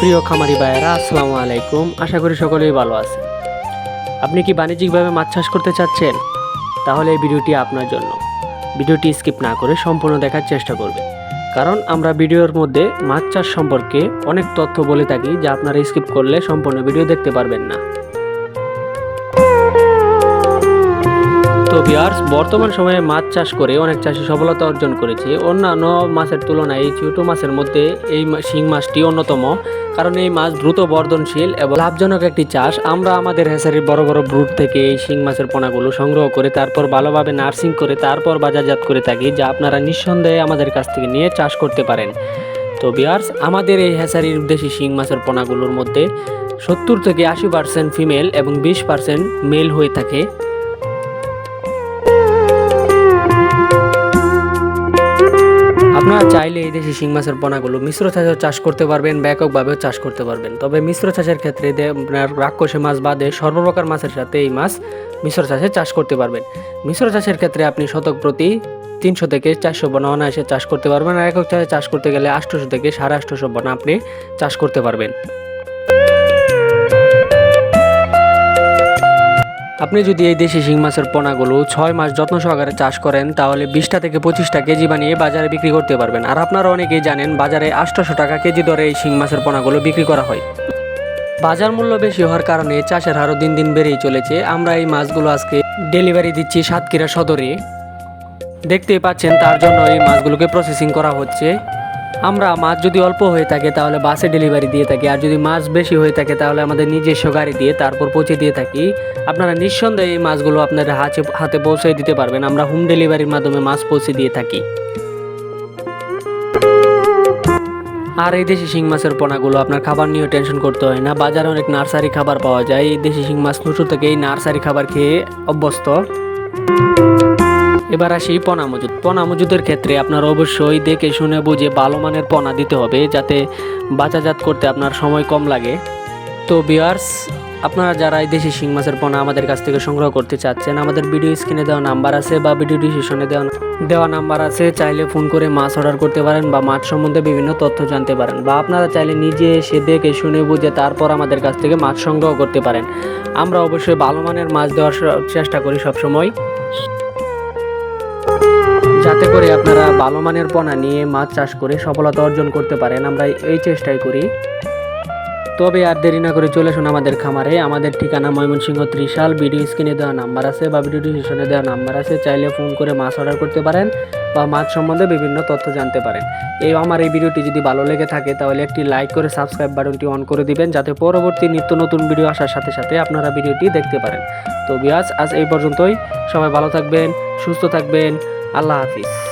প্রিয় খামারি ভাইয়েরা, আসসালামু আলাইকুম। আশা করি সকলেই ভালো আছে আপনি কি বাণিজ্যিকভাবে মাছ চাষ করতে চাচ্ছেন? তাহলে এই ভিডিওটি আপনার জন্য। ভিডিওটি স্কিপ না করে সম্পূর্ণ দেখার চেষ্টা করবে কারণ আমরা ভিডিওর মধ্যে মাছ চাষ সম্পর্কে অনেক তথ্য বলে থাকি, যা আপনারা স্কিপ করলে সম্পূর্ণ ভিডিও দেখতে পারবেন না। তো বিয়ার্স বর্তমান সময়ে মাছ চাষ করে অনেক চাষি সফলতা অর্জন করেছে। অন্যান্য মাছের তুলনায় এই ছোটো মাছের মধ্যে এই শিং মাছটি অন্যতম, কারণ এই মাছ দ্রুত বর্ধনশীল এবং লাভজনক একটি চাষ। আমরা আমাদের হেসারির বড় বড় ব্রুট থেকে এই শিং মাছের পোনাগুলো সংগ্রহ করে, তারপর ভালোভাবে নার্সিং করে, তারপর বাজারজাত করে থাকি, যা আপনারা নিঃসন্দেহে আমাদের কাছ থেকে নিয়ে চাষ করতে পারেন। তো বিয়ার্স আমাদের এই হেসারির দেশি শিং মাছের পোনাগুলোর মধ্যে সত্তর থেকে আশি পার্সেন্ট ফিমেল এবং বিশ পার্সেন্ট মেল হয়ে থাকে। আপনারা চাইলে এই দেশি শিং মাছের পোনাগুলো মিশ্র চাষেও চাষ করতে পারবেন, ব্যাপকভাবেও চাষ করতে পারবেন। তবে মিশ্র চাষের ক্ষেত্রে আপনার রাক্ষসী মাছ বাদে সর্বপ্রকার মাছের সাথে এই মাছ মিশ্র চাষে চাষ করতে পারবেন। মিশ্র চাষের ক্ষেত্রে আপনি শতক প্রতি তিনশো থেকে চারশো বনা অনায়াসে চাষ করতে পারবেন, আর একক চাষে চাষ করতে গেলে আটশোশো থেকে সাড়ে আটশোশো বনা আপনি চাষ করতে পারবেন। আপনি যদি এই দেশি শিং মাছের পোনাগুলো ছয় মাস যত্ন সহকারে চাষ করেন, তাহলে বিশটা থেকে পঁচিশটা কেজি বানিয়ে বাজারে বিক্রি করতে পারবেন। আর আপনারা অনেকেই জানেন, বাজারে আটশোশো টাকা কেজি দরে এই শিং মাছের পোনাগুলো বিক্রি করা হয়। বাজার মূল্য বেশি হওয়ার কারণে চাষের হারও দিন দিন বেড়েই চলেছে। আমরা এই মাছগুলো আজকে ডেলিভারি দিচ্ছি সাতক্ষীরা সদরে। দেখতেই পাচ্ছেন, তার জন্য এই মাছগুলোকে প্রসেসিং করা হচ্ছে। আমরা মাছ যদি অল্প হয়ে থাকে তাহলে বাসে ডেলিভারি দিয়ে থাকি, আর যদি মাছ বেশি হয়ে থাকে তাহলে আমাদের নিজস্ব গাড়ি দিয়ে তারপর পৌঁছে দিয়ে থাকি। আপনারা নিঃসন্দেহে এই মাছগুলো আপনার হাতে হাতে পৌঁছে দিতে পারবেন, আমরা হোম ডেলিভারির মাধ্যমে মাছ পৌঁছে দিয়ে থাকি। আর এই দেশি শিং মাছের পোনাগুলো আপনার খাবার নিয়েও টেনশন করতে হয় না, বাজারে অনেক নার্সারি খাবার পাওয়া যায়, এই দেশি শিং মাছ নুচুর থেকে এই নার্সারি খাবার খেয়ে অভ্যস্ত। এবার আসি পনা মজুদ। পনা মজুদের ক্ষেত্রে আপনার অবশ্যই দেখে শুনে বুঝে ভালো মানের পনা দিতে হবে, যাতে বাজারজাত করতে আপনার সময় কম লাগে। তো বিয়ার্স আপনারা যারা এই দেশি শিং মাছের পোনা আমাদের কাছ থেকে সংগ্রহ করতে চাচ্ছেন, আমাদের ভিডিও স্ক্রিনে দেওয়া নাম্বার আছে বা ভিডিও ডিসিশনে দেওয়া দেওয়া নাম্বার আছে, চাইলে ফোন করে মাছ অর্ডার করতে পারেন বা মাছ সম্বন্ধে বিভিন্ন তথ্য জানতে পারেন বা আপনারা চাইলে নিজে এসে দেখে শুনে বুঝে তারপর আমাদের কাছ থেকে মাছ সংগ্রহ করতে পারেন। আমরা অবশ্যই ভালো মানের মাছ দেওয়ার চেষ্টা করি সবসময়। যাতে করে আপনারা ভালো মানের পোনা নিয়ে মাছ চাষ করে সফলতা অর্জন করতে পারেন, আমরা এই চেষ্টাই করি। তবে আর দেরি না করে চলে আসুন আমাদের খামারে। আমাদের ঠিকানা ময়মনসিংহ ত্রিশাল ভিডিও স্ক্রিনে দেওয়া নাম্বার আছে বা ভিডিও ডিসক্রিপশনে দেওয়া নাম্বার আছে। চাইলে ফোন করে মাছ অর্ডার করতে পারেন বা মাছ সম্বন্ধে বিভিন্ন তথ্য জানতে পারেন। এই আমার এই ভিডিওটি যদি ভালো লেগে থাকে, তাহলে একটি লাইক করে সাবস্ক্রাইব বাটনটি অন করে দিবেন, যাতে পরবর্তী নিত্য নতুন ভিডিও আসার সাথে সাথে আপনারা ভিডিওটি দেখতে পারেন। তো বিয়াজ আজ এই পর্যন্তই। সবাই ভালো থাকবেন, সুস্থ থাকবেন। আল্লাহ হাফিজ।